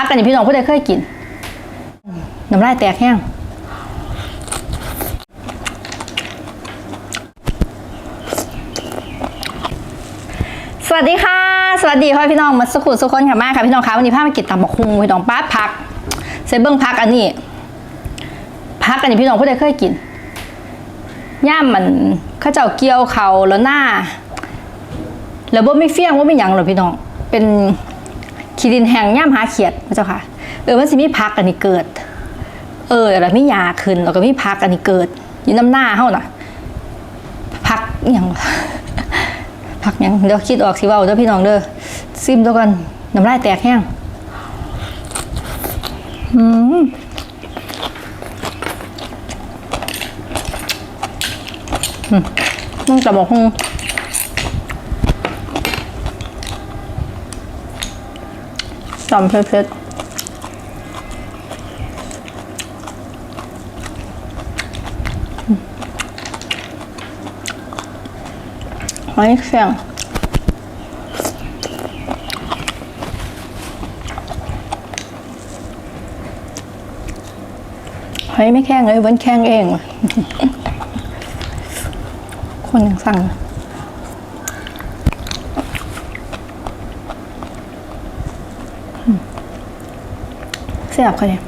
พักกันนี่างพี่น้องผู้ใดเคยกินน้ำลายแตกแห้งสวัสดีค่ะ สวัสดีพ่อพี่น้องมาสุขุสุขคนค่ะมากค่ะพี่น้องคะวันนี้พามากินตำบักฮุงพี่น้องป้าพักเซเบิ้งพักอันนี้พักอันนี้พี่น้องผู้ใดเคยกินย่ามมันข้าเจ้าเกี่ยวเขาแล้วหน้าแล้วบ่ไม่เฟี้ยงว่าไม่หยังหรอพี่น้องเป็น ขีดินแห้งย่ามหาเขียดพระเจ้าค่ะ เออมันสิมีพักอันนี้เกิด เออแล้วมียาขึ้นแล้วก็มีพักอันนี้เกิดอยู่น้ำหน้าเฮาน่ะพักอย่างพักหยังเดี๋ยวคิดออกสิเว่าเด้อพี่น้องเด้อซิมตัวกันน้ำลายแตกแห้งอืมอืมมึงจะบอกฮง จำเพชรหอยแข็งหอยไม่แข็งเลยเว้นแข็งเอง คนยังสั่ง สียบเขาเนี่ย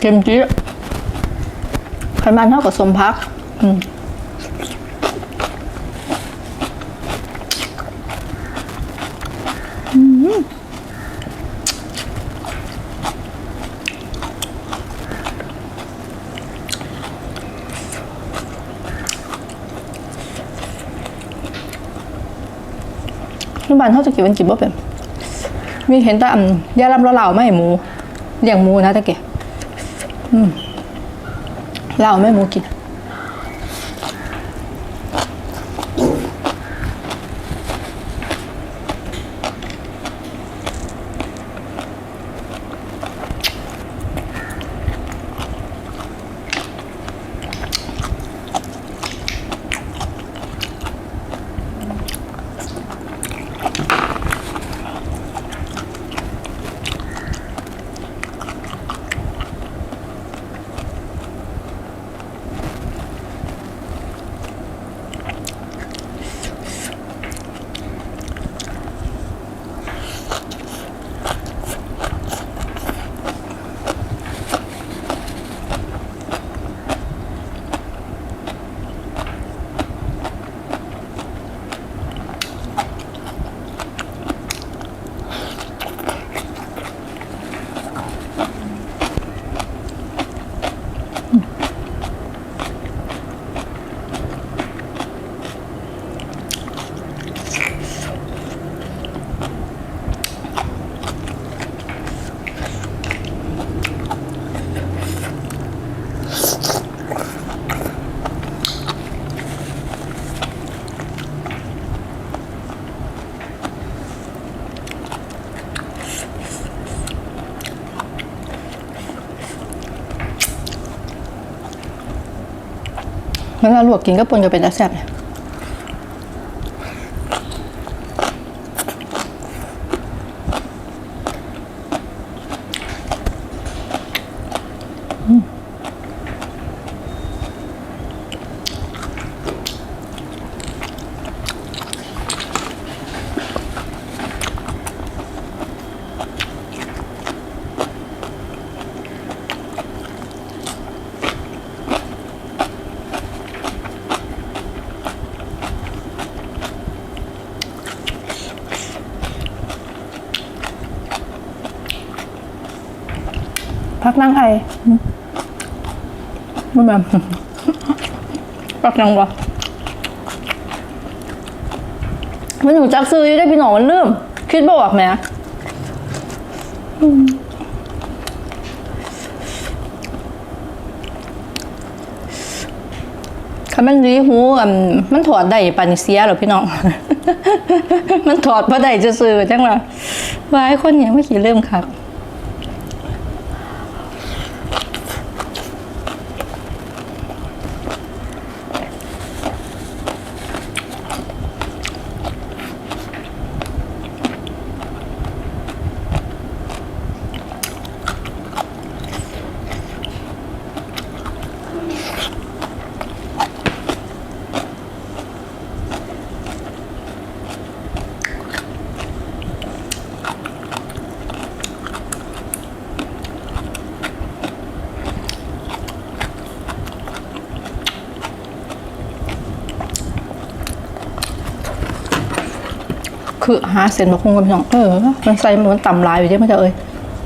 เค็มจี๊ดไขมันเท่ากับสมพัก อืม ที่บ้านเขาจะกินมันกินบ่เป็นมีเห็นแต่อันยาลำเหล่าไม่หมูอย่างหมูนะตะเกียบเหล่าไม่หมูกิน เวลาลวกกินก็ปนกันเป็นแซ่บเนี่ย กนั่งไออืมไม่แบบพักนั่งวะมันหนูจักซื้อยู่ได้พี่หนองมันลืมคิดบอกไหมอืมคันมันรีหูอันมันถอดได้ปานนี้เสียหรอพี่น้อง มันถอดบ่ได้ซื่อจังว่าว่าไอ้คนเนี่ยไม่ขี้เริ่มคัก คือหาเส้นมาคงกับพี่น้องเออ มันใส่มันต่ำลายอยู่ใช่ไหมจะเอ้ย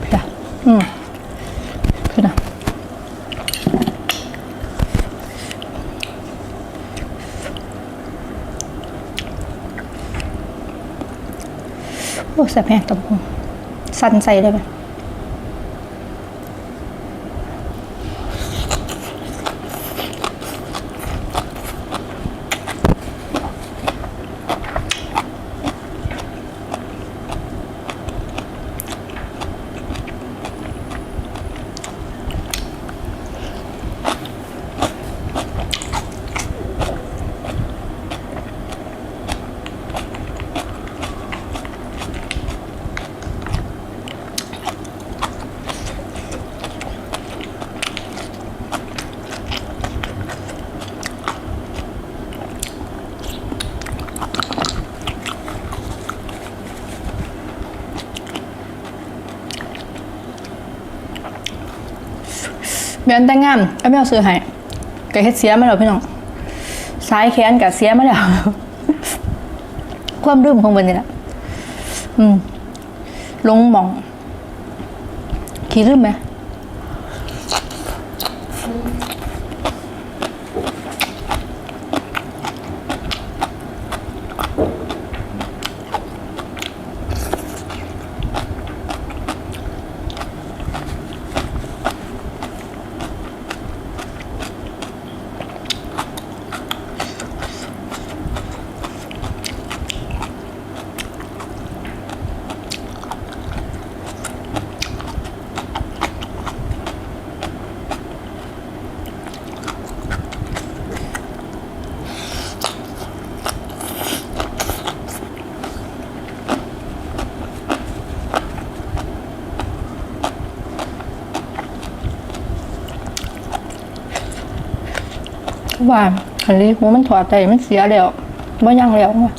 พี่ดาอืมพี่ดาโอ้แซ่บแห้งตำคงสั่นใส่ได้ไหม เบียนแต่งงานก็ไม่เอาซื้อให้ก็เฮ็ดเสียมาแล้วพี่น้องสายแขนกับเสียมาแล้วความดื่มของมันนี่แหละอืมลงหมอง ขี้ลืมไหม ว่าคันนี้หัวมันถอดใจมันเสียแล้วบ่ยังแล้วว่ะ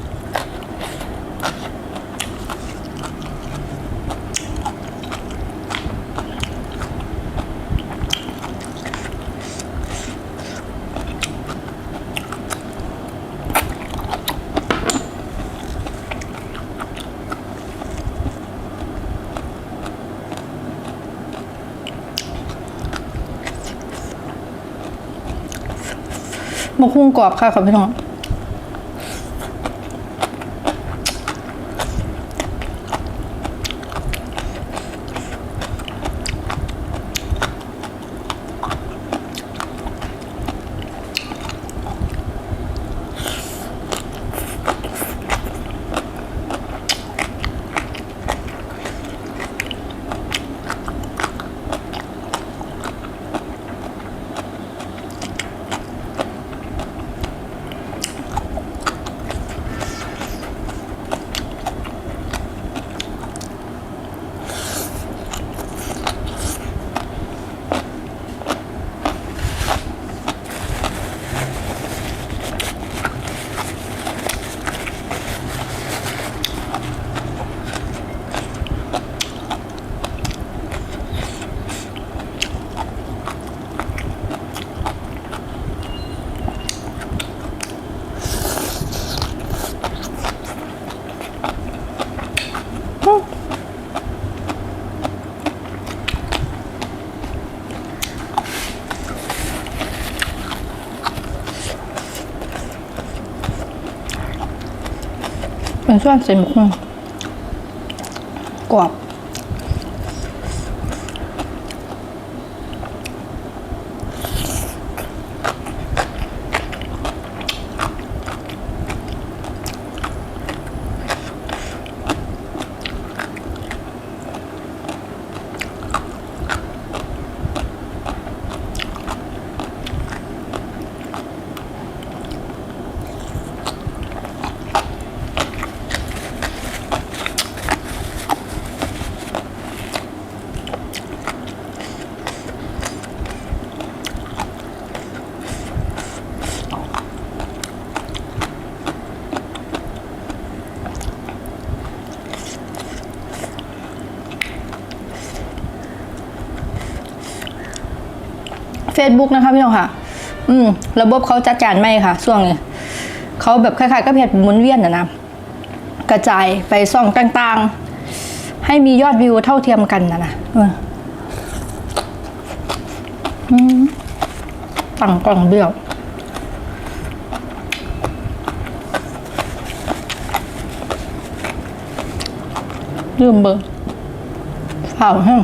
มาคุ้งกรอบค่ะค่ะพี่น้อง ส่วนเส้นหมกกรอบ Facebook นะคะพี่น้องค่ะ อืม ระบบเขาจัดการไม่ค่ะช่วงนี้เขาแบบคล้ายๆก็เพจหมุนเวียนนะนะกระจายไปซ่องต่างๆ ให้มียอดวิวเท่าเทียมกันนะนะเอออืมตั้งกล่องเบี้ยวลืมเบอร์เผาแห้ง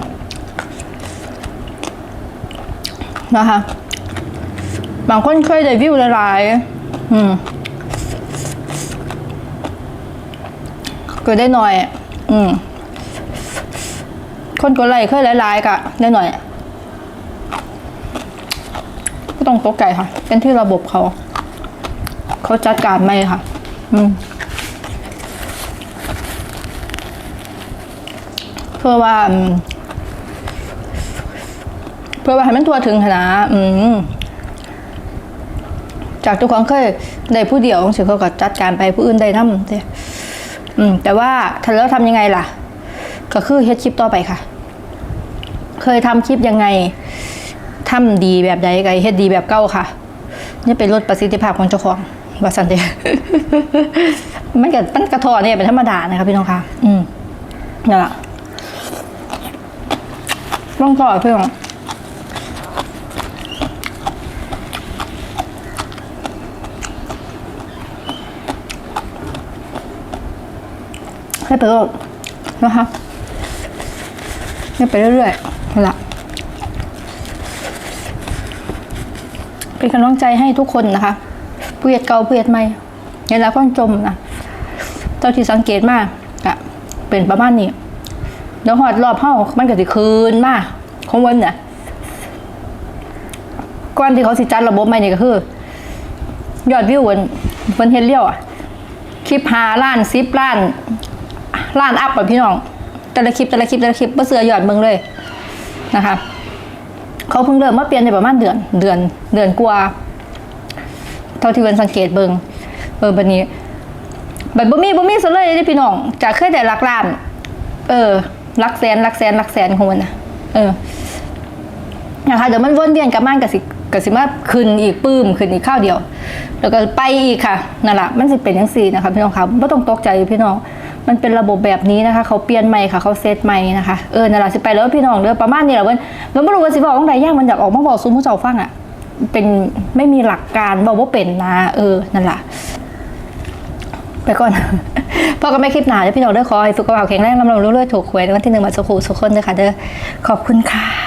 นะคะ บางคนเคยได้วิวหลายๆอืมก็ได้หน่อย อืม คนก็ไล่เคยหลายๆกะได้หน่อยก็ต้องตกใจค่ะ เป็นที่ระบบเขา เขาจัดการไม่ค่ะ อืมเพื่อว่า เพื่อว่าให้มันทั่วถึงขนาดอืมจากทุกคนเคยได้ผู้เดียวสิเขาก็จัดการไปผู้อื่นได้นำเด้อืม แต่ว่าถ้าแล้วทำยังไงล่ะ ก็คือเฮ็ดคลิปต่อไปค่ะ เคยทำคลิปยังไงทำดีแบบใดก็เฮ็ดดีแบบเก่าค่ะ นี่เป็นลดประสิทธิภาพของเจ้าของว่าสันเดมันก็มันกระทอเนี่ยเป็นธรรมดานะคะพี่น้องค่ะอืมนั่นแหละต้องต่อเพื่อน ให้ไปโลดนะคะให้ไปเรื่อยๆนั่แหละเป็นกำลังใจให้ทุกคนนะคะผู้เหยียดเก่าผู้เหยียดใหม่เห็นแล้วก็จมนะเจ้าที่สังเกตมากอะเป็นประมาณนี้แล้วหอดรอบห้องมันก็สิคืนมากของวันเนี่ยก่อนที่เขาสิจัดระบบใหม่นี่ก็คือยอดวิววันวันเฮ็ดเลี้ยวอะคลิปหาล้านซิปล้าน ล้านอัพแบบพี่น้อง แต่ละคลิปแต่ละคลิปแต่ละคลิปเ่เสือหยอดเบิ่งเลยนะคะ เขาเพิ่งเริ่มมาเปลี่ยนในประมาณเดือนเดือนเดือนกว่า เท่าที่วันสังเกตเบิงเออบัดนี้บัดบ่มีบ่มีซะเลยเด้พี่น้องจากเคยได้หลักล้าน เออลักแสนลักแสนลักแสนของมันนะเออนะคะเดี๋ยวมันวนเวียนกลับมากกับสิกับสิมาขึ้นอีกปื้มขึ้นอีกข้าวเดียว แล้วก็ไปอีกค่ะนั่นแหละมันสิเป็นยังสี่นะคะพี่น้องครับไม่ต้องตกใจพี่น้อง มันเป็นระบบแบบนี้นะคะ เขาเปลี่ยนใหม่ค่ะเขาเซตใหม่นะคะเออนั่นแหละสิไปแล้วพี่น้องเด้อประมาณนี้แหละเว้ยมันไม่รู้ว่าสิบอกว่าไหนยางมันอยากออกมาบอกซุ้มผู้เจ้าฟังอะเป็นไม่มีหลักการบอกว่าเป็นนะเออนั่นแหละไปก่อนพ่อกันไม่คลิปหนาเด้อพี่น้องเด้อขอให้สุขภาพแข็งแรงลำลงเรื่อยๆถูกหวยในวันที่หนึ่งมาสุขุสุขคนเด้อค่ะเด้อขอบคุณค่ะ